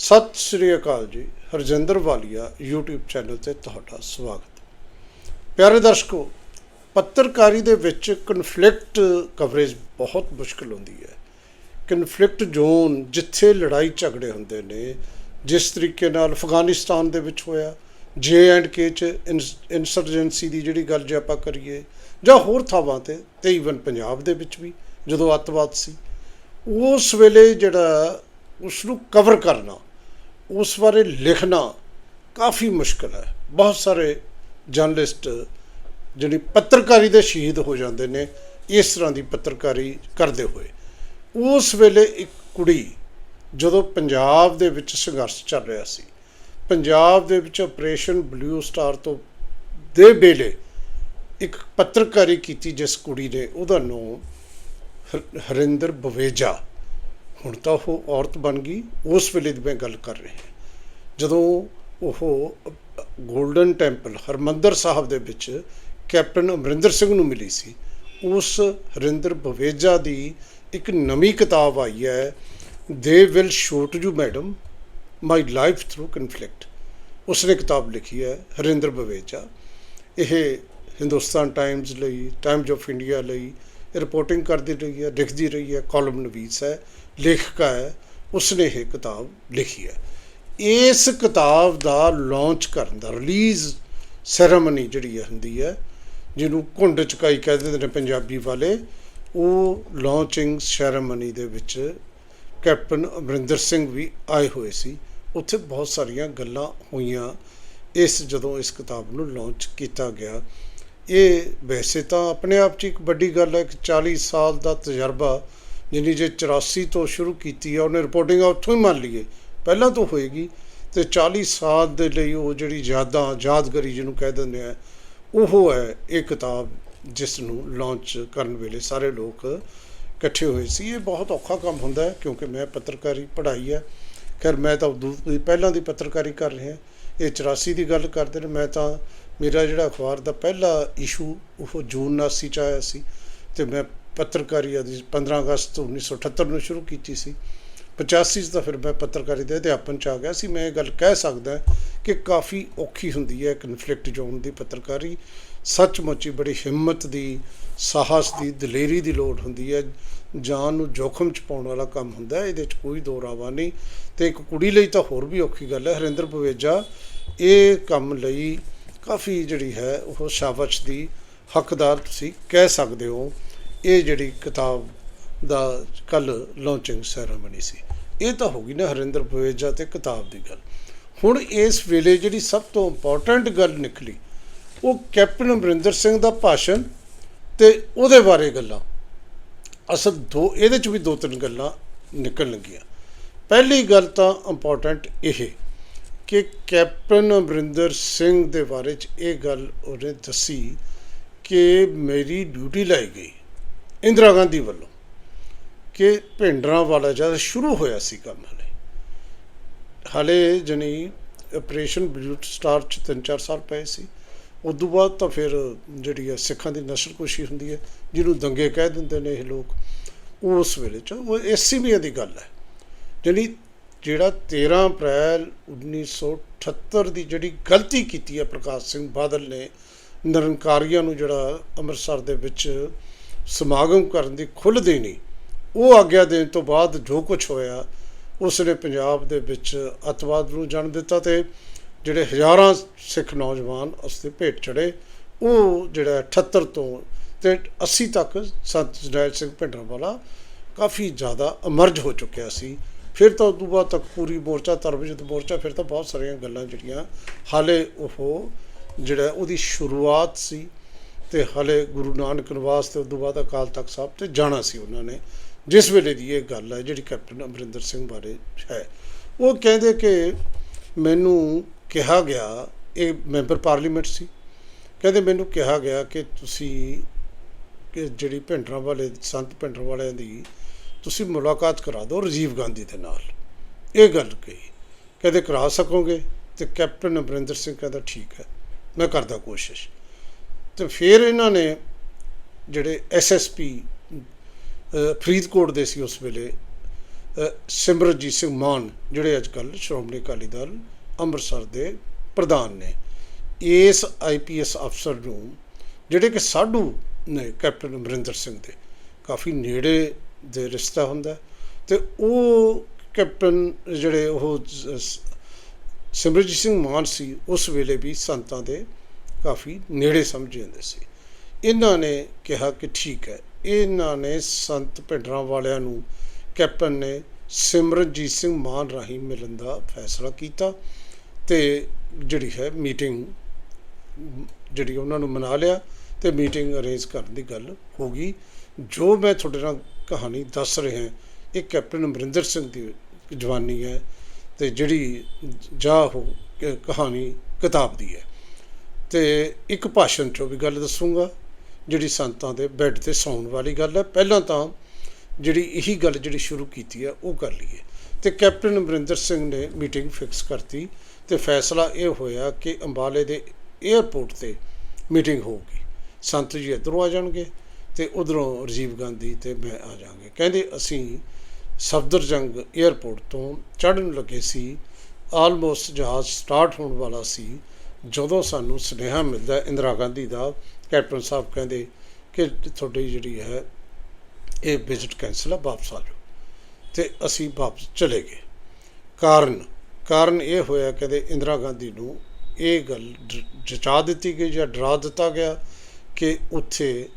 ਸਤਿ ਸ੍ਰੀ ਅਕਾਲ ਜੀ, ਹਰਜਿੰਦਰ ਵਾਲੀਆ, YouTube channel ਤੇ ਤੁਹਾਡਾ ਸਵਾਗਤ। ਪਿਆਰੇ ਦਰਸ਼ਕੋ, ਪੱਤਰਕਾਰੀ ਦੇ ਵਿੱਚ ਕਨਫਲਿਕਟ ਕਵਰੇਜ ਬਹੁਤ ਮੁਸ਼ਕਲ ਹੁੰਦੀ ਹੈ। ਕਨਫਲਿਕਟ ਜ਼ੋਨ ਜਿੱਥੇ ਲੜਾਈ ਝਗੜੇ ਹੁੰਦੇ ਨੇ, ਜਿਸ ਤਰੀਕੇ ਨਾਲ ਅਫਗਾਨਿਸਤਾਨ ਦੇ ਵਿੱਚ ਹੋਇਆ ਜੇ ਐਂਡ ਕੇ ਚ ਇਨਸਰਜੈਂਸੀ ਦੀ ਜਿਹੜੀ ਗੱਲ ਜੇ ਆਪਾਂ ਕਰੀਏ, ਜਾਂ ਹੋਰ ਥਾਵਾਂ ਤੇ ਤੇ ਈਵਨ ਪੰਜਾਬ ਦੇ ਵਿੱਚ ਵੀ, ਜਦੋਂ ਅੱਤਵਾਦ ਸੀ, ਉਸ ਵੇਲੇ ਜਿਹੜਾ ਉਸ ਨੂੰ ਕਵਰ ਕਰਨਾ ਉਸ ਬਾਰੇ ਲਿਖਣਾ ਕਾਫੀ ਮੁਸ਼ਕਲ ਹੈ। ਬਹੁਤ ਸਾਰੇ ਜਰਨਲਿਸਟ ਜਿਹੜੀ ਪੱਤਰਕਾਰੀ ਦੇ ਸ਼ਹੀਦ ਹੋ ਜਾਂਦੇ ਨੇ, ਇਸ ਤਰ੍ਹਾਂ ਦੀ ਪੱਤਰਕਾਰੀ ਕਰਦੇ ਹੋਏ। ਉਸ ਵੇਲੇ ਇੱਕ ਕੁੜੀ ਜਦੋਂ ਪੰਜਾਬ ਦੇ ਵਿੱਚ ਸੰਘਰਸ਼ ਚੱਲ ਰਿਹਾ ਸੀ, ਪੰਜਾਬ ਦੇ ਵਿੱਚ ਆਪਰੇਸ਼ਨ ਬਲੂ ਸਟਾਰ ਤੋਂ ਦੇ ਵੇਲੇ ਇੱਕ ਪੱਤਰਕਾਰੀ ਕੀਤੀ ਜਿਸ ਕੁੜੀ ਨੇ, ਉਹਦਾ ਨਾਮ ਹਰ- ਹਰਿੰਦਰ ਬਵੇਜਾ ਹੁਣ ਤਾਂ ਉਹ ਔਰਤ ਬਣ ਗਈ, ਉਸ ਵੇਲੇ ਦੀ ਮੈਂ ਗੱਲ ਕਰ ਰਿਹਾ ਜਦੋਂ ਉਹ ਗੋਲਡਨ ਟੈਂਪਲ, ਹਰਮੰਦਰ ਸਾਹਿਬ ਦੇ ਵਿੱਚ ਕੈਪਟਨ ਅਮਰਿੰਦਰ ਸਿੰਘ ਨੂੰ ਮਿਲੀ ਸੀ, ਉਸ ਹਰਿੰਦਰ ਬਵੇਜਾ ਦੀ ਇੱਕ ਨਵੀਂ ਕਿਤਾਬ ਆਈ ਹੈ they will shoot you madam my life through conflict ਉਸਨੇ ਕਿਤਾਬ ਲਿਖੀ ਹੈ, ਹਰਿੰਦਰ ਬਵੇਜਾ। ਇਹ ਹਿੰਦੁਸਤਾਨ ਟਾਈਮਜ਼ ਲਈ ਟਾਈਮਜ਼ ਆਫ ਇੰਡੀਆ ਲਈ ਰਿਪੋਰਟਿੰਗ ਕਰਦੀ ਰਹੀ ਹੈ, ਲਿਖਦੀ ਰਹੀ ਹੈ ਕਾਲਮ ਨਵੀਸ ਹੈ, ਲੇਖਕਾ ਹੈ, ਉਸਨੇ ਇਹ ਕਿਤਾਬ ਲਿਖੀ ਹੈ। ਇਸ ਕਿਤਾਬ ਦਾ ਲਾਂਚ ਕਰਨ ਦਾ ਰਿਲੀਜ਼ ਸੈਰੇਮਨੀ ਜਿਹੜੀ ਹੈ ਹੁੰਦੀ ਹੈ, ਜਿਹਨੂੰ ਘੁੰਡ ਚੁਕਾਈ ਕਹਿ ਦਿੰਦੇ ਨੇ ਪੰਜਾਬੀ ਵਾਲੇ, ਉਹ ਲਾਂਚਿੰਗ ਸੈਰੇਮਨੀ ਦੇ ਵਿੱਚ ਕੈਪਟਨ ਅਮਰਿੰਦਰ ਸਿੰਘ ਵੀ ਆਏ ਹੋਏ ਸੀ। ਉੱਥੇ ਬਹੁਤ ਸਾਰੀਆਂ ਗੱਲਾਂ ਹੋਈਆਂ। ਇਸ ਜਦੋਂ ਇਸ ਕਿਤਾਬ ਨੂੰ ਲਾਂਚ ਕੀਤਾ ਗਿਆ ਇਹ ਵੈਸੇ ਤਾਂ ਆਪਣੇ ਆਪ 'ਚ ਇੱਕ ਵੱਡੀ ਗੱਲ ਹੈ ਕਿ 40 ਸਾਲ ਦਾ ਤਜਰਬਾ ਜਿਹਨੀ ਜੇ 84 ਤੋਂ ਸ਼ੁਰੂ ਕੀਤੀ ਹੈ ਉਹਨੇ ਰਿਪੋਰਟਿੰਗ ਉੱਥੋਂ ਹੀ ਮੰਨ ਲਈਏ। ਪਹਿਲਾਂ ਤੋਂ ਹੋਏਗੀ ਤੇ 40 ਸਾਲ ਦੇ ਲਈ ਉਹ ਜਿਹੜੀ ਯਾਦਾਂ, ਯਾਦਗਾਰੀ ਜਿਹਨੂੰ ਕਹਿ ਦਿੰਦੇ ਆ, ਉਹ ਹੈ ਇਹ ਕਿਤਾਬ ਜਿਸ ਨੂੰ ਲਾਂਚ ਕਰਨ ਵੇਲੇ ਸਾਰੇ ਲੋਕ ਇਕੱਠੇ ਹੋਏ ਸੀ। ਇਹ ਬਹੁਤ ਔਖਾ ਕੰਮ ਹੁੰਦਾ ਹੈ ਕਿਉਂਕਿ ਮੈਂ ਪੱਤਰਕਾਰੀ ਪੜ੍ਹਾਈ ਹੈ। ਖੈਰ, ਮੈਂ ਤਾਂ ਉਦੋਂ ਦੀ ਪਹਿਲਾਂ ਦੀ ਪੱਤਰਕਾਰੀ ਕਰ ਰਿਹਾ। ਇਹ 84 ਦੀ ਗੱਲ ਕਰਦੇ ਨੇ, ਮੈਂ ਤਾਂ ਮੇਰਾ ਜਿਹੜਾ ਅਖਬਾਰ ਦਾ ਪਹਿਲਾ ਇਸ਼ੂ ਉਹ ਜੂਨ 79 ਚ ਆਇਆ ਸੀ ਤੇ ਮੈਂ ਪੱਤਰਕਾਰੀ ਆਦੀ 15 ਅਗਸਤ 1978 ਨੂੰ ਸ਼ੁਰੂ ਕੀਤੀ ਸੀ। 85 ਚ ਤਾਂ ਫਿਰ ਮੈਂ ਪੱਤਰਕਾਰੀ ਦੇ ਅਧਿਆਪਨ ਚ ਆ ਗਿਆ ਸੀ। ਮੈਂ ਇਹ ਗੱਲ ਕਹਿ ਸਕਦਾ ਕਿ ਕਾਫੀ ਔਖੀ ਹੁੰਦੀ ਹੈ ਕਨਫਲਿਕਟ ਜ਼ੋਨ ਦੀ ਪੱਤਰਕਾਰੀ। ਸੱਚਮੁੱਚ ਹੀ ਬੜੀ ਹਿੰਮਤ ਦੀ, ਸਾਹਸ ਦੀ, ਦਲੇਰੀ ਦੀ ਲੋੜ ਹੁੰਦੀ ਹੈ। ਜਾਨ ਨੂੰ ਜੋਖਮ ਚ ਪਾਉਣ ਵਾਲਾ ਕੰਮ ਹੁੰਦਾ ਹੈ, ਇਹਦੇ ਚ ਕੋਈ ਦੋ ਰਾਵਾ ਨਹੀਂ। ਤੇ ਇੱਕ ਕੁੜੀ ਲਈ ਤਾਂ ਹੋਰ ਵੀ ਔਖੀ ਗੱਲ ਹੈ। ਹਰਿੰਦਰ ਬਵੇਜਾ ਇਹ ਕੰਮ ਲਈ ਕਾਫੀ ਜਿਹੜੀ ਹੈ ਉਹ ਸ਼ਾਬਾਸ਼ ਦੀ ਹੱਕਦਾਰ ਤੁਸੀਂ ਕਹਿ ਸਕਦੇ ਹੋ। ਇਹ ਜਿਹੜੀ ਕਿਤਾਬ ਦਾ ਕੱਲ ਲਾਂਚਿੰਗ ਸੈਰੇਮਨੀ ਸੀ। ਇਹ ਤਾਂ ਹੋ ਗਈ ਨਾ ਹਰਿੰਦਰ ਬਵੇਜਾ ਤੇ ਕਿਤਾਬ ਦੀ ਗੱਲ। ਹੁਣ ਇਸ ਵੇਲੇ ਜਿਹੜੀ ਸਭ ਤੋਂ ਇੰਪੋਰਟੈਂਟ ਗੱਲ ਨਿਕਲੀ, ਉਹ ਕੈਪਟਨ ਅਮਰਿੰਦਰ ਸਿੰਘ ਦਾ ਭਾਸ਼ਣ ਤੇ ਉਹਦੇ ਬਾਰੇ ਗੱਲਾਂ। ਅਸਲ ਦੋ, ਇਹਦੇ ਚ ਵੀ ਦੋ ਤਿੰਨ ਗੱਲਾਂ ਨਿਕਲ ਲੱਗੀਆਂ ਪਹਿਲੀ ਗੱਲ ਤਾਂ ਇੰਪੋਰਟੈਂਟ ਇਹ ਕਿ ਕੈਪਟਨ ਅਮਰਿੰਦਰ ਸਿੰਘ ਦੇ ਬਾਰੇ ਚ ਇਹ ਗੱਲ ਉਹਨੇ ਦੱਸੀ ਕਿ ਮੇਰੀ ਡਿਊਟੀ ਲਾਈ ਗਈ ਇੰਦਰਾ ਗਾਂਧੀ ਵੱਲੋਂ, ਕਿ ਭਿੰਡਰਾਂ ਵਾਲਾ ਜਦ ਸ਼ੁਰੂ ਹੋਇਆ ਸੀ ਕੰਮ ਹਲੇ। ਹਲੇ ਜਣੀ ਆਪਰੇਸ਼ਨ ਬਲੂ ਸਟਾਰ ਚ 3-4 ਸਾਲ ਪਏ ਸੀ। ਉਦੋਂ ਬਾਅਦ ਤਾਂ ਫਿਰ ਜਿਹੜੀ ਹੈ ਸਿੱਖਾਂ ਦੀ ਨਸਲਕੁਸ਼ੀ ਹੁੰਦੀ ਹੈ, ਜਿਹਨੂੰ ਦੰਗੇ ਕਹਿ ਦਿੰਦੇ ਨੇ ਇਹ ਲੋਕ, ਉਸ ਵੇਲੇ ਚ, ਉਹ ਐਸਸੀਬੀ ਦੀ ਗੱਲ ਹੈ। ਜਿਹੜੀ ਜਿਹੜਾ 13 ਅਪ੍ਰੈਲ 1978 ਦੀ ਜਿਹੜੀ ਗਲਤੀ ਕੀਤੀ ਹੈ ਪ੍ਰਕਾਸ਼ ਸਿੰਘ ਬਾਦਲ ਨੇ, ਨਿਰੰਕਾਰੀਆਂ ਨੂੰ ਜਿਹੜਾ ਅੰਮ੍ਰਿਤਸਰ ਦੇ ਵਿੱਚ ਸਮਾਗਮ ਕਰਨ ਦੀ ਖੁੱਲ੍ਹ ਦੇਣੀ ਉਹ ਆਗਿਆ ਦੇਣ ਤੋਂ ਬਾਅਦ ਜੋ ਕੁਝ ਹੋਇਆ ਉਸ ਨੇ ਪੰਜਾਬ ਦੇ ਵਿੱਚ ਅਤਵਾਦ ਨੂੰ ਜਨਮ ਦਿੱਤਾ ਤੇ ਜਿਹੜੇ ਹਜ਼ਾਰਾਂ ਸਿੱਖ ਨੌਜਵਾਨ ਉਸ ਤੇ ਭੇਟ ਚੜੇ ਉਹ ਜਿਹੜਾ 78 ਤੋਂ ਤੇ 80 ਤੱਕ ਸੰਤ ਜਨੈਲ ਸਿੰਘ ਭਿੰਡਰਾਂਵਾਲਾ ਕਾਫੀ ਜ਼ਿਆਦਾ ਅਮਰਜ ਹੋ ਚੁੱਕਿਆ ਸੀ। ਫਿਰ ਤਾਂ ਉਦੋਂ ਬਾਅਦ ਤੱਕ ਪੂਰੀ ਮੋਰਚਾ ਤਰਬਜਤ ਮੋਰਚਾ, ਫਿਰ ਤਾਂ ਬਹੁਤ ਸਾਰੀਆਂ ਗੱਲਾਂ ਜਿਹੜੀਆਂ, ਹਾਲੇ ਉਹ ਜਿਹੜਾ ਉਹਦੀ ਸ਼ੁਰੂਆਤ ਸੀ ਤੇ ਹਾਲੇ ਗੁਰੂ ਨਾਨਕ ਨਿਵਾਸ ਤੇ ਉਦੋਂ ਬਾਅਦ ਅਕਾਲ ਤਖਤ ਸਾਹਿਬ ਤੇ ਜਾਣਾ ਸੀ ਉਹਨਾਂ ਨੇ। ਜਿਸ ਵੇਲੇ ਦੀ ਇਹ ਗੱਲ ਹੈ, ਜਿਹੜੀ ਕੈਪਟਨ ਅਮਰਿੰਦਰ ਸਿੰਘ ਬਾਰੇ ਹੈ। ਉਹ ਕਹਿੰਦੇ ਕਿ ਮੈਨੂੰ ਕਿਹਾ ਗਿਆ, ਇਹ ਮੈਂਬਰ ਪਾਰਲੀਮੈਂਟ ਸੀ। ਕਹਿੰਦੇ ਮੈਨੂੰ ਕਿਹਾ ਗਿਆ ਕਿ ਤੁਸੀਂ ਕਿ ਜਿਹੜੀ ਭਿੰਡਰਾਂ ਵਾਲੇ ਸੰਤ ਭਿੰਡਰਾਂ ਵਾਲਿਆਂ ਦੀ ਤੁਸੀਂ ਮੁਲਾਕਾਤ ਕਰਾ ਦਿਓ ਰਾਜੀਵ ਗਾਂਧੀ ਦੇ ਨਾਲ। ਇਹ ਗੱਲ ਕਹੀ। ਕਹਿੰਦੇ ਕਰਾ ਸਕੋਗੇ? ਤੇ ਕੈਪਟਨ ਅਮਰਿੰਦਰ ਸਿੰਘ ਕਹਿੰਦਾ ਠੀਕ ਹੈ ਮੈਂ ਕਰਦਾ ਕੋਸ਼ਿਸ਼। ਤੇ ਫਿਰ ਇਹਨਾਂ ਨੇ ਜਿਹੜੇ ਐਸਐਸਪੀ ਫਰੀਦਕੋਟ ਦੇ ਸੀ ਉਸ ਵੇਲੇ ਅ, ਸਿਮਰਜੀਤ ਸਿੰਘ ਮਾਨ ਜਿਹੜੇ ਅੱਜ ਕੱਲ੍ਹ ਸ਼੍ਰੋਮਣੀ ਅਕਾਲੀ ਦਲ ਅੰਮ੍ਰਿਤਸਰ ਦੇ ਪ੍ਰਧਾਨ ਨੇ ਇਸ ਆਈਪੀਐਸ ਅਫਸਰ ਨੂੰ ਜਿਹੜੇ ਕਿ ਸਾਡੂ ਨੇ ਕੈਪਟਨ ਅਮਰਿੰਦਰ ਸਿੰਘ ਦੇ ਕਾਫੀ ਨੇੜੇ ਦੇ ਰਿਸ਼ਤਾ ਹੁੰਦਾ ਤੇ ਉਹ ਕੈਪਟਨ ਜਿਹੜੇ ਉਹ ਸ- ਸਿਮਰਜੀਤ ਸਿੰਘ ਮਾਨ ਸੀ, ਉਸ ਵੇਲੇ ਵੀ ਸੰਤਾਂ ਦੇ ਕਾਫੀ ਨੇੜੇ ਸਮਝੇ ਜਾਂਦੇ ਸੀ। ਇਹਨਾਂ ਨੇ ਕਿਹਾ ਕਿ ਠੀਕ ਹੈ, ਇਹਨਾਂ ਨੇ ਸੰਤ ਭਿੰਡਰਾਂ ਵਾਲਿਆਂ ਨੂੰ ਕੈਪਟਨ ਨੇ ਸਿਮਰਨਜੀਤ ਸਿੰਘ ਮਾਨ ਰਾਹੀਂ ਮਿਲਣ ਦਾ ਫੈਸਲਾ ਕੀਤਾ ਤੇ ਜਿਹੜੀ ਹੈ ਮੀਟਿੰਗ ਜਿਹੜੀ ਉਹਨਾਂ ਨੂੰ ਮਨਾ ਲਿਆ ਤੇ ਮੀਟਿੰਗ ਅਰੇਂਜ ਕਰਨ ਦੀ ਗੱਲ ਹੋ ਗਈ। ਜੋ ਮੈਂ ਤੁਹਾਡੇ ਨਾਲ ਕਹਾਣੀ ਦੱਸ ਰਹੇ ਰਿਹਾ ਇਹ ਕੈਪਟਨ ਅਮਰਿੰਦਰ ਸਿੰਘ ਦੀ ਜਵਾਨੀ ਹੈ ਤੇ ਜਿਹੜੀ ਜਾ ਹੋ ਕਹਾਣੀ ਕਿਤਾਬ ਦੀ ਹੈ। ਤੇ ਇੱਕ ਭਾਸ਼ਣ ਚੋਂ ਵੀ ਗੱਲ ਦੱਸੂਗਾ, ਜਿਹੜੀ ਸੰਤਾਂ ਦੇ ਬੈੱਡ ਤੇ ਸੌਣ ਵਾਲੀ ਗੱਲ ਹੈ। ਪਹਿਲਾਂ ਤਾਂ ਜਿਹੜੀ ਇਹੀ ਗੱਲ ਜਿਹੜੀ ਸ਼ੁਰੂ ਕੀਤੀ ਹੈ, ਉਹ ਕਰ ਲਈਏ। ਤੇ ਕੈਪਟਨ ਅਮਰਿੰਦਰ ਸਿੰਘ ਨੇ ਮੀਟਿੰਗ ਫਿਕਸ ਕਰਤੀ ਤੇ ਫੈਸਲਾ ਇਹ ਹੋਇਆ ਕਿ ਅੰਬਾਲੇ ਦੇ 에ਅਰਪੋਰਟ ਤੇ ਮੀਟਿੰਗ ਹੋਊਗੀ। ਸੰਤ ਜੀ ਇੱਧਰੋਂ ਆ ਜਾਣਗੇ। ਤੇ ਉਧਰੋਂ ਰਾਜੀਵ ਗਾਂਧੀ ਤੇ ਮੈਂ ਆ ਜਾਾਂਗੇ ਕਹਿੰਦੇ ਅਸੀਂ ਸਫਦਰਜੰਗ 에ਅਰਪੋਰਟ ਤੋਂ ਚੜ੍ਹਨ ਲੱਗੇ ਸੀ। ਆਲਮੋਸਟ ਜਹਾਜ਼ ਸਟਾਰਟ ਹੋਣ ਵਾਲਾ ਸੀ। ਜਦੋਂ ਸਾਨੂੰ ਸੁਨੇਹਾ ਮਿਲਦਾ, ਇੰਦਰਾ ਗਾਂਧੀ ਦਾ, ਕੈਪਟਨ ਸਾਹਿਬ ਕਹਿੰਦੇ ਕਿ ਤੁਹਾਡੀ ਜਿਹੜੀ ਹੈ, ਇਹ ਵਿਜ਼ਿਟ ਕੈਂਸਲ ਆ, ਵਾਪਸ ਆ ਜਾਓ। ਤੇ ਅਸੀਂ ਵਾਪਸ ਚਲੇ ਗਏ। ਕਾਰਨ ਕਾਰਨ ਇਹ ਹੋਇਆ ਕਹਿੰਦੇ ਇੰਦਰਾ ਗਾਂਧੀ ਨੂੰ ਇਹ ਗੱਲ ਜਚਾ ਦਿੱਤੀ ਗਈ ਜਾਂ ਡਰਾ ਦਿੱਤਾ ਗਿਆ ਕਿ ਉੱਥੇ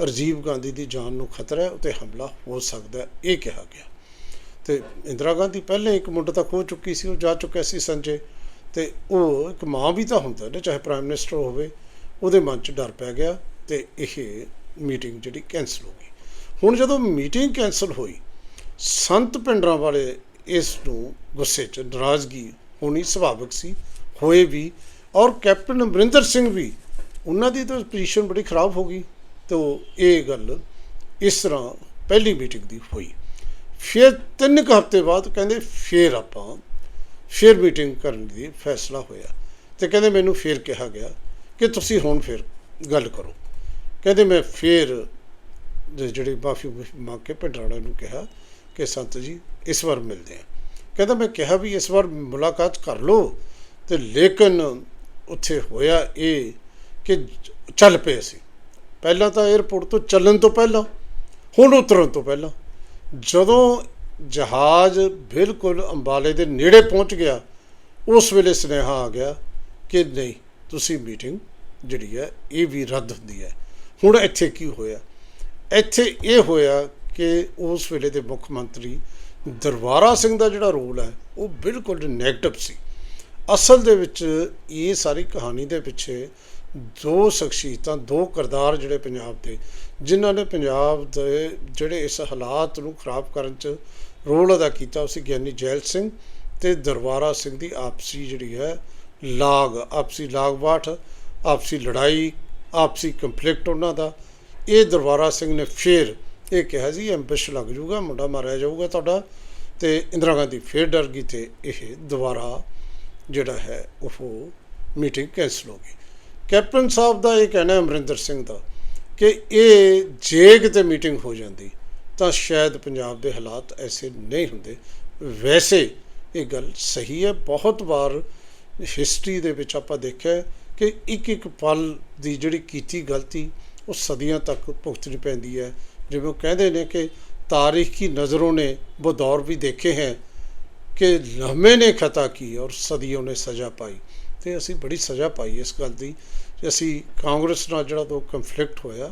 ਰਾਜੀਵ ਗਾਂਧੀ ਦੀ ਜਾਨ ਨੂੰ ਖਤਰਾ ਹੈ, ਉੱਤੇ ਹਮਲਾ ਹੋ ਸਕਦਾ ਇਹ ਕਿਹਾ ਗਿਆ। ਤੇ ਇੰਦਰਾ ਗਾਂਧੀ ਪਹਿਲੇ ਇੱਕ ਮੁੰਡਾ ਤਾਂ ਖੋ ਚੁੱਕੀ ਸੀ, ਉਹ ਜਾ ਚੁੱਕਿਆ ਸੀ ਸੰਜੇ। ਤੇ ਉਹ ਇੱਕ ਮਾਂ ਵੀ ਤਾਂ ਹੁੰਦਾ ਨੇ, ਚਾਹੇ ਪ੍ਰਾਈਮ ਮਿਨਿਸਟਰ ਹੋਵੇ, ਉਹਦੇ ਮਨ 'ਚ ਡਰ ਪੈ ਗਿਆ ਤੇ ਇਹ ਮੀਟਿੰਗ ਜਿਹੜੀ ਕੈਂਸਲ ਹੋ ਗਈ। ਹੁਣ ਜਦੋਂ ਮੀਟਿੰਗ ਕੈਂਸਲ ਹੋਈ, ਸੰਤ ਪਿੰਡਰਾਂ ਵਾਲੇ ਇਸ ਨੂੰ ਗੁੱਸੇ 'ਚ ਨਾਰਾਜ਼ਗੀ ਹੋਣੀ ਸੁਭਾਵਿਕ ਸੀ, ਹੋਏ ਵੀ, ਔਰ ਕੈਪਟਨ ਅਮਰਿੰਦਰ ਸਿੰਘ ਵੀ, ਉਹਨਾਂ ਦੀ ਤਾਂ ਪੋਜੀਸ਼ਨ ਬੜੀ ਖਰਾਬ ਹੋ ਗਈ। ਤੋ ਇਹ ਗੱਲ ਇਸ ਤਰ੍ਹਾਂ ਪਹਿਲੀ ਮੀਟਿੰਗ ਦੀ ਹੋਈ। ਫਿਰ ਤਿੰਨ ਕੁ ਹਫ਼ਤੇ ਬਾਅਦ ਕਹਿੰਦੇ ਫਿਰ ਆਪਾਂ ਫਿਰ ਮੀਟਿੰਗ ਕਰਨ ਦੀ ਫੈਸਲਾ ਹੋਇਆ ਤੇ ਕਹਿੰਦੇ ਮੈਨੂੰ ਫਿਰ ਕਿਹਾ ਗਿਆ ਕਿ ਤੁਸੀਂ ਹੁਣ ਫਿਰ ਗੱਲ ਕਰੋ। ਕਹਿੰਦੇ ਮੈਂ ਫਿਰ ਜ- ਜਿਹੜੀ ਮਾਫੀ ਮੰਗ ਕੇ ਪਿੰਡਰਾੜਾ ਨੂੰ ਕਿਹਾ ਕਿ ਸੰਤ ਜੀ, ਇਸ ਵਾਰ ਮਿਲਦੇ ਆ ਕਹਿੰਦਾ ਮੈਂ ਕਿਹਾ ਵੀ ਇਸ ਵਾਰ ਮੁਲਾਕਾਤ ਕਰ ਲਓ ਤੇ ਲੇਕਿਨ ਉੱਥੇ ਹੋਇਆ ਇਹ ਕਿ ਚੱਲ ਪਏ ਸੀ। ਪਹਿਲਾਂ ਤਾਂ 에ਅਰਪੋਰਟ ਤੋਂ ਚੱਲਣ ਤੋਂ ਪਹਿਲਾਂ, ਹੁਣ ਉਤਰਨ ਤੋਂ ਪਹਿਲਾਂ, ਜਦੋਂ ਜਹਾਜ਼ ਬਿਲਕੁਲ ਅੰਬਾਲੇ ਦੇ ਨੇੜੇ ਪਹੁੰਚ ਗਿਆ, ਉਸ ਵੇਲੇ ਸੁਨੇਹਾ ਆ ਗਿਆ ਕਿ ਨਹੀਂ, ਤੁਸੀਂ ਮੀਟਿੰਗ ਜਿਹੜੀ ਹੈ, ਇਹ ਵੀ ਰੱਦ ਹੁੰਦੀ ਹੈ। ਹੁਣ ਇੱਥੇ ਕੀ ਹੋਇਆ? ਇੱਥੇ ਇਹ ਹੋਇਆ ਕਿ ਉਸ ਵੇਲੇ ਦੇ ਮੁੱਖ ਮੰਤਰੀ ਦਰਬਾਰਾ ਸਿੰਘ ਦਾ ਜਿਹੜਾ ਰੋਲ ਹੈ, ਉਹ ਬਿਲਕੁਲ ਨੈਗੇਟਿਵ ਸੀ। ਅਸਲ ਦੇ ਵਿੱਚ ਇਹ ਸਾਰੀ ਕਹਾਣੀ ਦੇ ਪਿੱਛੇ ਦੋ ਸ਼ਖਸੀਅਤਾਂ, ਦੋ ਕਿਰਦਾਰ ਜਿਹੜੇ ਪੰਜਾਬ ਦੇ। ਜਿਨ੍ਹਾਂ ਨੇ ਪੰਜਾਬ ਦੇ ਜਿਹੜੇ ਇਸ ਹਾਲਾਤ ਨੂੰ ਖਰਾਬ ਕਰਨ 'ਚ ਰੋਲ ਅਦਾ ਕੀਤਾ, ਉਹ ਸੀ ਗਿਆਨੀ ਜੈਲ ਸਿੰਘ ਤੇ ਦਰਬਾਰਾ ਸਿੰਘ ਦੀ ਆਪਸੀ ਜਿਹੜੀ ਹੈ ਲਾਗ। ਆਪਸੀ ਲਾਗਬਾਠ ਆਪਸੀ ਲੜਾਈ, ਆਪਸੀ ਕੰਫਲਿਕਟ ਉਹਨਾਂ ਦਾ। ਇਹ ਦਰਬਾਰਾ ਸਿੰਘ ਨੇ ਫੇਰ ਇਹ ਕਿਹਾ ਜੀ ਐਂਬਸ਼ ਲੱਗ ਜਾਊਗਾ, ਮੁੰਡਾ ਮਾਰਿਆ ਜਾਊਗਾ ਤੁਹਾਡਾ ਤੇ ਇੰਦਰਾ ਗਾਂਧੀ ਫੇਰ ਡਰ ਗਈ ਤੇ ਇਹ ਦੁਬਾਰਾ ਜਿਹੜਾ ਹੈ ਉਹ ਮੀਟਿੰਗ ਕੈਂਸਲ ਹੋ ਗਈ। ਕੈਪਟਨ ਸਾਹਿਬ ਦਾ ਇਹ ਕਹਿਣਾ ਅਮਰਿੰਦਰ ਸਿੰਘ ਦਾ, ਕਿ ਇਹ ਜੇ ਕਿਤੇ ਮੀਟਿੰਗ ਹੋ ਜਾਂਦੀ, ਤਾਂ ਸ਼ਾਇਦ ਪੰਜਾਬ ਦੇ ਹਾਲਾਤ ਐਸੇ ਨਹੀਂ ਹੁੰਦੇ। ਵੈਸੇ ਇਹ ਗੱਲ ਸਹੀ ਹੈ, ਬਹੁਤ ਵਾਰ ਹਿਸਟਰੀ ਦੇ ਵਿੱਚ ਆਪਾਂ ਦੇਖਿਆ ਕਿ ਇੱਕ ਇੱਕ ਪਲ ਦੀ ਜਿਹੜੀ ਕੀਤੀ ਗਲਤੀ, ਉਹ ਸਦੀਆਂ ਤੱਕ ਭੁਗਤਣੀ ਪੈਂਦੀ ਹੈ। ਜਿਵੇਂ ਉਹ ਕਹਿੰਦੇ ਨੇ ਕਿ ਤਾਰੀਖ ਕੀ ਨਜ਼ਰੋਂ ਨੇ ਉਹ ਦੌਰ ਵੀ ਦੇਖੇ ਹੈ ਕਿ ਲੰਮੇ ਨੇ ਖਤਾ ਕੀ ਔਰ ਸਦੀਆਂ ਨੇ ਸਜ਼ਾ ਪਾਈ। ਤੇ ਅਸੀਂ ਬੜੀ ਸਜ਼ਾ ਪਾਈ ਇਸ ਗੱਲ ਦੀ ਕਿ ਅਸੀਂ ਕਾਂਗਰਸ ਨਾਲ ਜਿਹੜਾ ਤੋਂ ਕੰਫਲਿਕਟ ਹੋਇਆ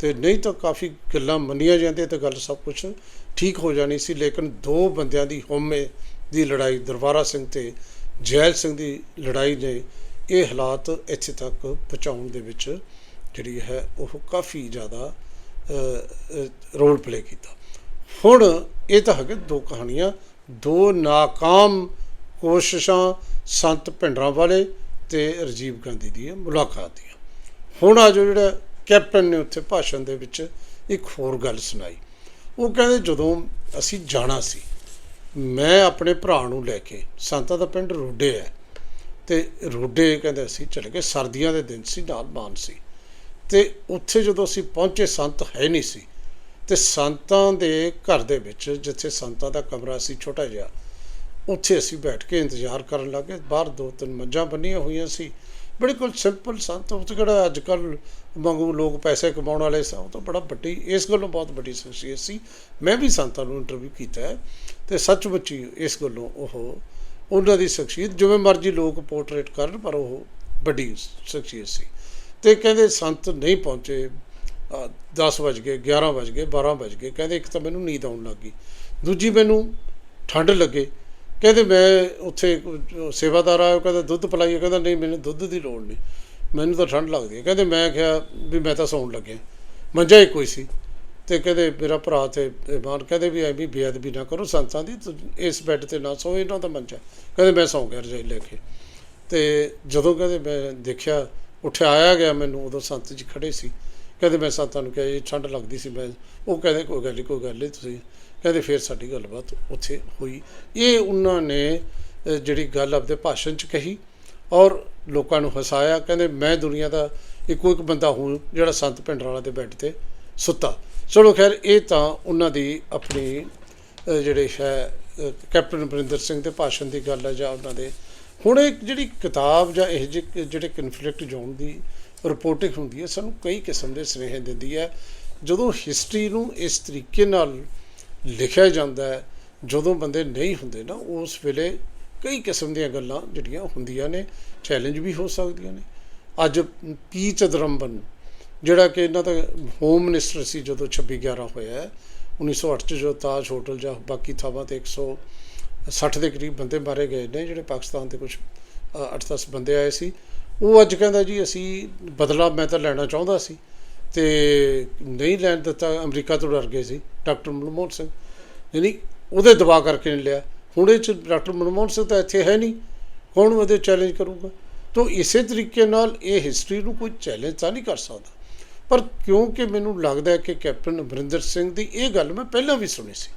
ਤੇ ਨਹੀਂ ਤਾਂ ਕਾਫੀ ਗੱਲਾਂ ਮੰਨੀਆਂ ਜਾਂਦੀਆਂ ਤੇ ਗੱਲ ਸਭ ਕੁਝ ਠੀਕ ਹੋ ਜਾਣੀ ਸੀ, ਲੇਕਿਨ ਦੋ ਬੰਦਿਆਂ ਦੀ ਹਉਮੈ ਦੀ ਲੜਾਈ, ਦਰਬਾਰਾ ਸਿੰਘ ਤੇ ਜੈਲ ਸਿੰਘ ਦੀ ਲੜਾਈ ਨੇ ਇਹ ਹਾਲਾਤ ਇੱਥੇ ਤੱਕ ਪਹੁੰਚਾਉਣ ਦੇ ਵਿੱਚ ਜਿਹੜੀ ਹੈ ਉਹ ਕਾਫੀ ਜ਼ਿਆਦਾ ਰੋਲ ਪਲੇ ਕੀਤਾ। ਹੁਣ ਇਹ ਤਾਂ ਹੈਗੇ ਦੋ ਕਹਾਣੀਆਂ, ਦੋ ਨਾਕਾਮ ਕੋਸ਼ਿਸ਼ਾਂ ਸੰਤ ਭਿੰਡਰਾਂ ਵਾਲੇ ਤੇ ਰਾਜੀਵ ਗਾਂਧੀ ਦੀ ਮੁਲਾਕਾਤ ਦੀਆਂ। ਹੁਣ ਆ ਜੋ ਜਿਹੜਾ ਕੈਪਟਨ ਨੇ ਉੱਥੇ ਭਾਸ਼ਣ ਦੇ ਵਿੱਚ ਇੱਕ ਹੋਰ ਗੱਲ ਸੁਣਾਈ। ਉਹ ਕਹਿੰਦੇ ਜਦੋਂ ਅਸੀਂ ਜਾਣਾ ਸੀ, ਮੈਂ ਆਪਣੇ ਭਰਾ ਨੂੰ ਲੈ ਕੇ, ਸੰਤਾਂ ਦਾ ਪਿੰਡ ਰੋਡੇ ਹੈ, ਤੇ ਰੋਡੇ ਕਹਿੰਦੇ ਅਸੀਂ ਚਲੇ ਗਏ, ਸਰਦੀਆਂ ਦੇ ਦਿਨ ਸੀ, ਨਾਲ ਮਾਨ ਸੀ। ਤੇ ਉੱਥੇ ਜਦੋਂ ਅਸੀਂ ਪਹੁੰਚੇ, ਸੰਤ ਹੈ ਨਹੀਂ ਸੀ, ਤੇ ਸੰਤਾਂ ਦੇ ਘਰ ਦੇ ਵਿੱਚ, ਜਿੱਥੇ ਸੰਤਾਂ ਦਾ ਕਮਰਾ ਸੀ, ਛੋਟਾ ਜਿਹਾ ਉੱਥੇ ਅਸੀਂ ਬੈਠ ਕੇ ਇੰਤਜ਼ਾਰ ਕਰਨ ਲੱਗੇ। ਬਾਹਰ ਦੋ ਤਿੰਨ ਮੱਝਾਂ ਬੰਨੀਆਂ ਹੋਈਆਂ ਸੀ। ਬਿਲਕੁਲ ਸਿੰਪਲ ਸੰਤ ਉਹ ਜਿਹੜਾ ਅੱਜ ਕੱਲ ਵਾਂਗੂ ਲੋਕ ਪੈਸੇ ਕਮਾਉਣ ਵਾਲੇ ਸਨ ਉਹ ਤਾਂ ਬੜਾ ਵੱਡੀ, ਇਸ ਗੱਲੋਂ ਬਹੁਤ ਵੱਡੀ ਸ਼ਖਸੀਅਤ ਸੀ। ਮੈਂ ਵੀ ਸੰਤਾਂ ਨੂੰ ਇੰਟਰਵਿਊ ਕੀਤਾ ਹੈ ਤੇ ਸੱਚਮੁੱਚ ਇਸ ਗੱਲੋਂ ਉਹ ਉਹਨਾਂ ਦੀ ਸ਼ਖਸੀਅਤ, ਜਿਵੇਂ ਮਰਜ਼ੀ ਲੋਕ ਪੋਰਟਰੇਟ ਕਰਨ, ਪਰ ਉਹ ਵੱਡੀ ਸ਼ਖਸੀਅਤ ਸੀ। ਤੇ ਕਹਿੰਦੇ ਸੰਤ ਨਹੀਂ ਪਹੁੰਚੇ 10 ਵਜ ਗਏ 11 ਵਜ ਗਏ 12 ਵਜ ਗਏ, ਕਹਿੰਦੇ ਇੱਕ ਤਾਂ ਮੈਨੂੰ ਨੀਂਦ ਆਉਣ ਲੱਗੀ ਦੂਜੀ ਮੈਨੂੰ ਠੰਡ ਲੱਗੇ। ਕਹਿੰਦੇ ਮੈਂ ਉੱਥੇ ਸੇਵਾਦਾਰ ਆਇਆ, ਉਹ ਕਹਿੰਦਾ ਦੁੱਧ ਪਿਲਾਈਏ, ਕਹਿੰਦਾ ਨਹੀਂ, ਮੈਨੂੰ ਦੁੱਧ ਦੀ ਲੋੜ ਨਹੀਂ। ਮੈਨੂੰ ਤਾਂ ਠੰਡ ਲੱਗਦੀ ਹੈ। ਕਹਿੰਦੇ ਮੈਂ ਕਿਹਾ ਵੀ ਮੈਂ ਤਾਂ ਸੌਣ ਲੱਗਿਆ। ਮੰਜਾ ਇੱਕੋ ਹੀ ਸੀ। ਤੇ ਕਹਿੰਦੇ ਮੇਰਾ ਭਰਾ ਤੇ ਇਮਾਨ ਕਹਿੰਦੇ ਵੀ ਐਵੇਂ ਬੇਅਦਬੀ ਨਾ ਕਰੋ, ਸੰਤਾਂ ਦੀ ਇਸ ਬੈੱਡ ਤੇ ਨਾ ਸੌ, ਇਹਨਾਂ ਦਾ ਮੰਜਾ। ਕਹਿੰਦੇ ਮੈਂ ਸੌਂ ਗਿਆ ਰਜਾਈ ਲੈ ਕੇ। ਤੇ ਜਦੋਂ ਕਹਿੰਦੇ ਮੈਂ ਦੇਖਿਆ ਉਠਾਇਆ ਗਿਆ ਮੈਨੂੰ, ਉਦੋਂ ਸੰਤ ਜੀ ਖੜੇ ਸੀ। ਕਹਿੰਦੇ ਮੈਂ ਸੰਤਾਂ ਨੂੰ ਕਿਹਾ ਜੀ ਠੰਡ ਲੱਗਦੀ ਸੀ, ਮੈਂ ਉਹ ਕਹਿੰਦੇ, ਕੋਈ ਗੱਲ ਨਹੀਂ ਕੋਈ ਗੱਲ ਨਹੀਂ ਤੁਸੀਂ ਕਹਿੰਦੇ ਫਿਰ ਸਾਡੀ ਗੱਲਬਾਤ ਉੱਥੇ ਹੋਈ। ਇਹ ਉਹਨਾਂ ਨੇ ਜਿਹੜੀ ਗੱਲ ਆਪਦੇ ਭਾਸ਼ਣ 'ਚ ਕਹੀ ਔਰ ਲੋਕਾਂ ਨੂੰ ਹਸਾਇਆ। ਕਹਿੰਦੇ, ਮੈਂ ਦੁਨੀਆ ਦਾ ਇੱਕੋ ਇੱਕ ਬੰਦਾ ਹੂੰ ਜਿਹੜਾ ਸੰਤ ਭਿੰਡਰਾਲਾ ਦੇ ਬੈੱਡ ਤੇ ਸੁੱਤਾ। ਚਲੋ ਖੈਰ, ਇਹ ਤਾਂ ਉਹਨਾਂ ਦੀ ਆਪਣੀ ਜਿਹੜੇ ਹੈ ਕੈਪਟਨ ਅਮਰਿੰਦਰ ਸਿੰਘ ਦੇ ਭਾਸ਼ਣ ਦੀ ਗੱਲ ਹੈ ਜਾਂ ਉਹਨਾਂ ਦੇ। ਹੁਣ ਇਹ ਜਿਹੜੀ ਕਿਤਾਬ ਜਾਂ ਇਹ ਜਿਹੇ ਜਿਹੜੇ ਕਨਫਲਿਕਟ ਜ਼ੋਨ ਦੀ ਰਿਪੋਰਟਿੰਗ ਹੁੰਦੀ ਹੈ, ਸਾਨੂੰ ਕਈ ਕਿਸਮ ਦੇ ਸੁਨੇਹੇ ਦਿੰਦੀ ਹੈ। ਜਦੋਂ ਹਿਸਟਰੀ ਨੂੰ ਇਸ ਤਰੀਕੇ ਨਾਲ ਲਿਖਿਆ ਜਾਂਦਾ ਹੈ, ਜਦੋਂ ਬੰਦੇ ਨਹੀਂ ਹੁੰਦੇ ਨਾ, ਉਸ ਵੇਲੇ ਕਈ ਕਿਸਮ ਦੀਆਂ ਗੱਲਾਂ ਜਿਹੜੀਆਂ ਹੁੰਦੀਆਂ ਨੇ ਚੈਲੰਜ ਵੀ ਹੋ ਸਕਦੀਆਂ ਨੇ। ਅੱਜ ਪੀ ਚਦਰੰਬਨ ਜਿਹੜਾ ਕਿ ਇਹਨਾਂ ਦਾ ਹੋਮ ਮਿਨਿਸਟਰ ਸੀ ਜਦੋਂ 26 11 ਹੋਇਆ ਹੈ 1908 ਚ ਜੋ ਤਾਜ ਹੋਟਲ ਜਾਂ ਬਾਕੀ ਥਾਵਾਂ ਤੇ 160 ਦੇ ਕਰੀਬ ਬੰਦੇ ਮਾਰੇ ਗਏ ਨੇ, ਜਿਹੜੇ ਪਾਕਿਸਤਾਨ ਦੇ ਕੁਝ 8-10 ਬੰਦੇ ਆਏ ਸੀ। ਉਹ ਅੱਜ ਕਹਿੰਦਾ ਜੀ, ਅਸੀਂ ਬਦਲਾ ਮੈਂ ਤਾਂ ਲੈਣਾ ਚਾਹੁੰਦਾ ਸੀ। ਤੇ ਨਹੀਂ ਲੈਣ ਦਿੱਤਾ, ਅਮਰੀਕਾ ਤੋਂ ਡਰ ਗਏ ਸੀ, ਡਾਕਟਰ ਮਨਮੋਹਨ ਸਿੰਘ। ਯਾਨੀ ਉਹਦੇ ਦਬਾਅ ਕਰਕੇ ਨਹੀਂ ਲਿਆ। ਹੁਣ ਇਹ ਚ ਡਾਕਟਰ ਮਨਮੋਹਨ ਸਿੰਘ ਤਾਂ ਇੱਥੇ ਹੈ ਨਹੀਂ। ਕੌਣ ਉਹਦੇ ਚੈਲੰਜ ਕਰੂਗਾ? ਤੋਂ ਇਸੇ ਤਰੀਕੇ ਨਾਲ ਇਹ ਹਿਸਟਰੀ ਨੂੰ ਕੋਈ ਚੈਲੰਜ ਤਾਂ ਨਹੀਂ ਕਰ ਸਕਦਾ। ਪਰ ਕਿਉਂਕਿ ਮੈਨੂੰ ਲੱਗਦਾ ਹੈ ਕਿ ਕੈਪਟਨ ਅਮਰਿੰਦਰ ਸਿੰਘ ਦੀ ਇਹ ਗੱਲ ਮੈਂ ਪਹਿਲਾਂ ਵੀ ਸੁਣੀ ਸੀ।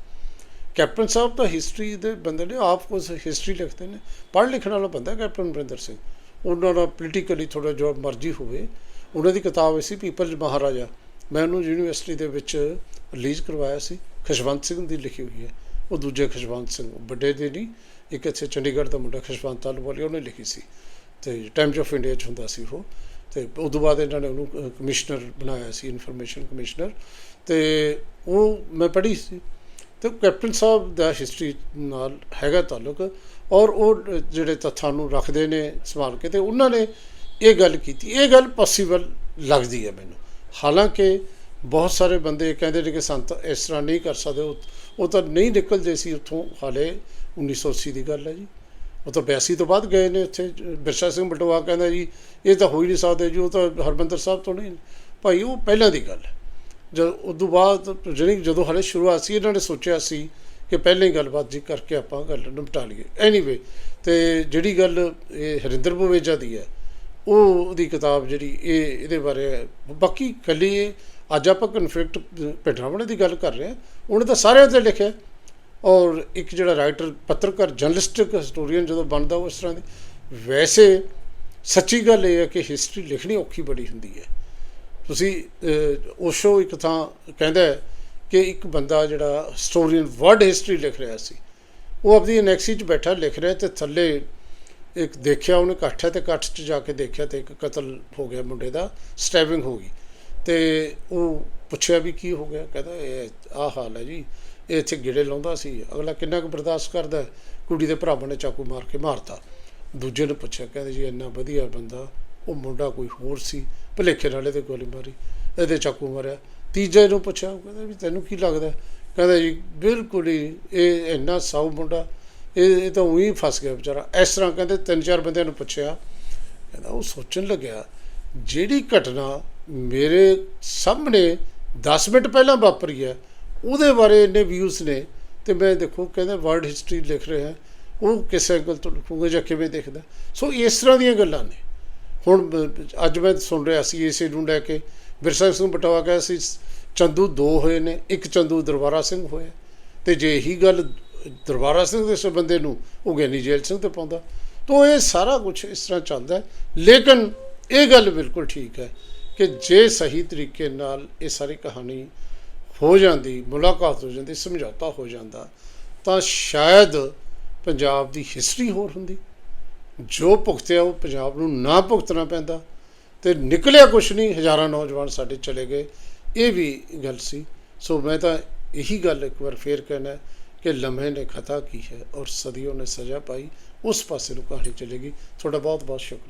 ਕੈਪਟਨ ਸਾਹਿਬ ਤਾਂ ਹਿਸਟਰੀ ਦੇ ਬੰਦੇ ਨੇ, ਆਪ ਕੁਝ ਹਿਸਟਰੀ ਲਿਖਦੇ ਨੇ। ਪੜ੍ਹ ਲਿਖਣ ਵਾਲਾ ਬੰਦਾ ਕੈਪਟਨ ਅਮਰਿੰਦਰ ਸਿੰਘ। ਉਹਨਾਂ ਦਾ ਪੋਲੀਟੀਕਲੀ ਥੋੜਾ ਜੋ ਮਰਜ਼ੀ ਹੋਵੇ। ਉਹਨਾਂ ਦੀ ਕਿਤਾਬ ਸੀ ਪੀਪਲਜ਼ ਮਹਾਰਾਜਾ। ਮੈਂ ਉਹਨੂੰ ਯੂਨੀਵਰਸਿਟੀ ਦੇ ਵਿੱਚ ਰਿਲੀਜ਼ ਕਰਵਾਇਆ ਸੀ। ਖਸਵੰਤ ਸਿੰਘ ਦੀ ਲਿਖੀ ਹੋਈ ਹੈ। ਉਹ ਦੂਜੇ ਖਸਵੰਤ ਸਿੰਘ ਵੱਡੇ ਦੇ ਨਹੀਂ, ਇੱਕ ਇੱਥੇ ਚੰਡੀਗੜ੍ਹ ਦਾ ਮੁੰਡਾ ਖੁਸ਼ਵੰਤ ਆਲੂਵਾਲੀ ਉਹਨੇ ਲਿਖੀ ਸੀ। ਤੇ ਟਾਈਮਸ ਆਫ ਇੰਡੀਆ 'ਚ ਹੁੰਦਾ ਸੀ ਉਹ। ਤੇ ਉਸ ਤੋਂ ਬਾਅਦ ਇਹਨਾਂ ਨੇ ਉਹਨੂੰ ਕਮਿਸ਼ਨਰ ਬਣਾਇਆ ਸੀ, ਇਨਫੋਰਮੇਸ਼ਨ ਕਮਿਸ਼ਨਰ। ਤੇ ਉਹ ਮੈਂ ਪੜ੍ਹੀ ਸੀ। ਤੇ ਕੈਪਟਨ ਸਾਹਿਬ ਦਾ ਹਿਸਟਰੀ ਨਾਲ ਹੈਗਾ ਤਾਲੁਕ। ਔਰ ਉਹ ਜਿਹੜੇ ਤੱਥਾਂ ਨੂੰ ਰੱਖਦੇ ਨੇ ਸੰਭਾਲ ਕੇ, ਤੇ ਉਹਨਾਂ ਨੇ ਇਹ ਗੱਲ ਕੀਤੀ। ਇਹ ਗੱਲ ਪੋਸੀਬਲ ਲੱਗਦੀ ਹੈ ਮੈਨੂੰ। ਹਾਲਾਂਕਿ ਬਹੁਤ ਸਾਰੇ ਬੰਦੇ ਕਹਿੰਦੇ ਨੇ ਕਿ ਸੰਤ ਇਸ ਤਰ੍ਹਾਂ ਨਹੀਂ ਕਰ ਸਕਦੇ। ਉਹ ਉਹ ਤਾਂ ਨਹੀਂ ਨਿਕਲਦੇ ਸੀ ਉੱਥੋਂ। ਹਾਲੇ 1980 ਦੀ ਗੱਲ ਹੈ ਜੀ। ਉਹ ਤਾਂ 82 ਤੋਂ ਬਾਅਦ ਗਏ ਨੇ ਉੱਥੇ। ਬਿਰਸਾ ਸਿੰਘ ਬਟਵਾ ਕਹਿੰਦਾ ਜੀ, ਇਹ ਤਾਂ ਹੋ ਹੀ ਨਹੀਂ ਸਕਦੇ ਜੀ, ਉਹ ਤਾਂ ਹਰਮੰਦਰ ਸਾਹਿਬ ਤੋਂ ਨਹੀਂ। ਭਾਈ, ਉਹ ਪਹਿਲਾਂ ਦੀ ਗੱਲ ਹੈ। ਜਦ ਉਦੋਂ ਬਾਅਦ ਜਿਹੜੀ ਜਦੋਂ ਹਾਲੇ ਸ਼ੁਰੂਆਤ ਸੀ, ਇਹਨਾਂ ਨੇ ਸੋਚਿਆ ਸੀ ਕਿ ਪਹਿਲਾਂ ਹੀ ਗੱਲਬਾਤ ਜੀ ਕਰਕੇ ਆਪਾਂ ਗੱਲ ਨਿਪਟਾ ਲਈਏ। ਐਨੀਵੇ ਤੇ ਜਿਹੜੀ ਗੱਲ ਇਹ ਹਰਿੰਦਰ ਬਵੇਜਾ ਦੀ ਹੈ ਉਹ ਉਹਦੀ ਕਿਤਾਬ ਜਿਹੜੀ ਇਹ ਇਹਦੇ ਬਾਰੇ ਹੈ। ਬਾਕੀ ਕੱਲੀ ਇਹ ਅੱਜ ਆਪਾਂ ਕਨਫਲਿਕਟ ਪੈਟਰਾਵਣੇ ਦੀ ਗੱਲ ਕਰ ਰਹੇ ਹਾਂ। ਉਹਨੇ ਤਾਂ ਸਾਰਿਆਂ ਤੇ ਲਿਖਿਆ। ਔਰ ਇੱਕ ਜਿਹੜਾ ਰਾਈਟਰ ਪੱਤਰਕਾਰ ਜਰਨਲਿਸਟਿਕ ਹਿਸਟੋਰੀਅਨ ਜਦੋਂ ਬਣਦਾ ਉਸ ਤਰ੍ਹਾਂ ਦੀ। ਵੈਸੇ ਸੱਚੀ ਗੱਲ ਇਹ ਹੈ ਕਿ ਹਿਸਟਰੀ ਲਿਖਣੀ ਔਖੀ ਬੜੀ ਹੁੰਦੀ ਹੈ। ਤੁਸੀਂ ਅਹ, ਓਸ਼ੋ ਇੱਕ ਥਾਂ ਕਹਿੰਦਾ ਕਿ ਇੱਕ ਬੰਦਾ ਜਿਹੜਾ ਹਿਸਟੋਰੀਅਨ ਵਰਡ ਹਿਸਟਰੀ ਲਿਖ ਰਿਹਾ ਸੀ। ਉਹ ਆਪਣੀ ਐਨੈਕਸੀ 'ਚ ਬੈਠਾ ਲਿਖ ਰਿਹਾ ਤੇ ਥੱਲੇ ਇੱਕ ਦੇਖਿਆ ਉਹਨੇ ਇਕੱਠ ਹੈ ਤੇ ਇਕੱਠ 'ਚ ਜਾ ਕੇ ਦੇਖਿਆ ਤੇ ਇੱਕ ਕਤਲ ਹੋ ਗਿਆ ਮੁੰਡੇ ਦਾ ਸਟੈਬਿੰਗ ਹੋ ਗਈ। ਤੇ ਉਹ ਪੁੱਛਿਆ ਵੀ ਕੀ ਹੋ ਗਿਆ, ਕਹਿੰਦਾ ਇਹ ਆਹ ਹਾਲ ਹੈ ਜੀ, ਇਹ ਇੱਥੇ ਗਿੜੇ ਲਾਉਂਦਾ ਸੀ, ਅਗਲਾ ਕਿੰਨਾ ਕੁ ਬਰਦਾਸ਼ਤ ਕਰਦਾ ਕੁੜੀ ਦੇ ਭਰਾਵਾਂ ਨੇ ਚਾਕੂ ਮਾਰ ਕੇ ਮਾਰਤਾ। ਦੂਜੇ ਨੇ ਪੁੱਛਿਆ, ਕਹਿੰਦੇ ਜੀ ਇੰਨਾ ਵਧੀਆ ਬੰਦਾ, ਉਹ ਮੁੰਡਾ ਕੋਈ ਹੋਰ ਸੀ, ਭੁਲੇਖੇ ਨਾਲੇ ਤੇ ਗੋਲੀ ਮਾਰੀ, ਇਹਦੇ ਚਾਕੂ ਮਾਰਿਆ। ਤੀਜੇ ਨੂੰ ਪੁੱਛਿਆ, ਉਹ ਕਹਿੰਦਾ ਵੀ ਤੈਨੂੰ ਕੀ ਲੱਗਦਾ ਕਹਿੰਦਾ ਜੀ ਬਿਲਕੁਲ ਹੀ, ਇਹ ਇੰਨਾ ਸਾਊ ਮੁੰਡਾ ਇਹ ਇਹ ਤਾਂ ਉਹੀ ਫਸ ਗਿਆ ਵਿਚਾਰਾ। ਇਸ ਤਰ੍ਹਾਂ ਕਹਿੰਦੇ ਤਿੰਨ ਚਾਰ ਬੰਦਿਆਂ ਨੂੰ ਪੁੱਛਿਆ, ਕਹਿੰਦਾ ਉਹ ਸੋਚਣ ਲੱਗਿਆ, ਜਿਹੜੀ ਘਟਨਾ ਮੇਰੇ ਸਾਹਮਣੇ 10 ਮਿੰਟ ਪਹਿਲਾਂ ਵਾਪਰੀ ਹੈ, ਉਹਦੇ ਬਾਰੇ ਇੰਨੇ ਵਿਊਜ਼ ਨੇ ਤੇ ਮੈਂ ਦੇਖੋ ਕਹਿੰਦਾ ਵਰਲਡ ਹਿਸਟਰੀ ਲਿਖ ਰਿਹਾ ਉਹ ਕਿਸ ਐਂਗਲ ਤੋਂ ਲਿਖੂਗਾ ਜਾਂ ਕਿਵੇਂ ਦੇਖਦਾ। ਸੋ ਇਸ ਤਰ੍ਹਾਂ ਦੀਆਂ ਗੱਲਾਂ ਨੇ। ਹੁਣ ਅੱਜ ਮੈਂ ਸੁਣ ਰਿਹਾ ਸੀ, ਇਸੇ ਨੂੰ ਲੈ ਕੇ ਬਿਰਸਾ ਸਿੰਘ ਬਟਵਾ ਕਹਿੰਦਾ ਸੀ, ਚੰਦੂ ਦੋ ਹੋਏ ਨੇ, ਇੱਕ ਚੰਦੂ ਦਰਬਾਰਾ ਸਿੰਘ ਹੋਇਆ। ਤੇ ਜੇ ਇਹੀ ਗੱਲ ਦਰਬਾਰਾ ਸਿੰਘ ਦੇ ਸੰਬੰਧੇ ਨੂੰ ਉਹ ਗਿਆਨੀ ਜੈਲ ਸਿੰਘ ਤੇ ਪਾਉਂਦਾ। ਤਾਂ ਇਹ ਸਾਰਾ ਕੁਝ ਇਸ ਤਰ੍ਹਾਂ ਚੱਲਦਾ ਲੇਕਿਨ ਇਹ ਗੱਲ ਬਿਲਕੁਲ ਠੀਕ ਹੈ ਕਿ ਜੇ ਸਹੀ ਤਰੀਕੇ ਨਾਲ ਇਹ ਸਾਰੀ ਕਹਾਣੀ ਹੋ ਜਾਂਦੀ, ਮੁਲਾਕਾਤ ਹੋ ਜਾਂਦੀ, ਸਮਝੌਤਾ ਹੋ ਜਾਂਦਾ, ਤਾਂ ਸ਼ਾਇਦ ਪੰਜਾਬ ਦੀ ਹਿਸਟਰੀ ਹੋਰ ਹੁੰਦੀ। ਜੋ ਭੁਗਤਿਆ ਉਹ ਪੰਜਾਬ ਨੂੰ ਨਾ ਭੁਗਤਣਾ ਪੈਂਦਾ ਤੇ ਨਿਕਲਿਆ ਕੁਛ ਨਹੀਂ, ਹਜ਼ਾਰਾਂ ਨੌਜਵਾਨ ਸਾਡੇ ਚਲੇ ਗਏ। ਇਹ ਵੀ ਗੱਲ ਸੀ। ਸੋ ਮੈਂ ਤਾਂ ਇਹੀ ਗੱਲ ਇੱਕ ਵਾਰ ਫੇਰ ਕਹਿਣਾ ਕਿ ਲਮਹੇ ਨੇ ਖਤਾ ਕੀ ਹੈ ਔਰ ਸਦੀਆਂ ਨੇ ਸਜ਼ਾ ਪਾਈ, ਉਸ ਪਾਸੇ ਨੂੰ ਕਹਾਣੀ ਚਲੇਗੀ ਤੁਹਾਡਾ ਬਹੁਤ ਬਹੁਤ ਸ਼ੁਕਰੀਆ।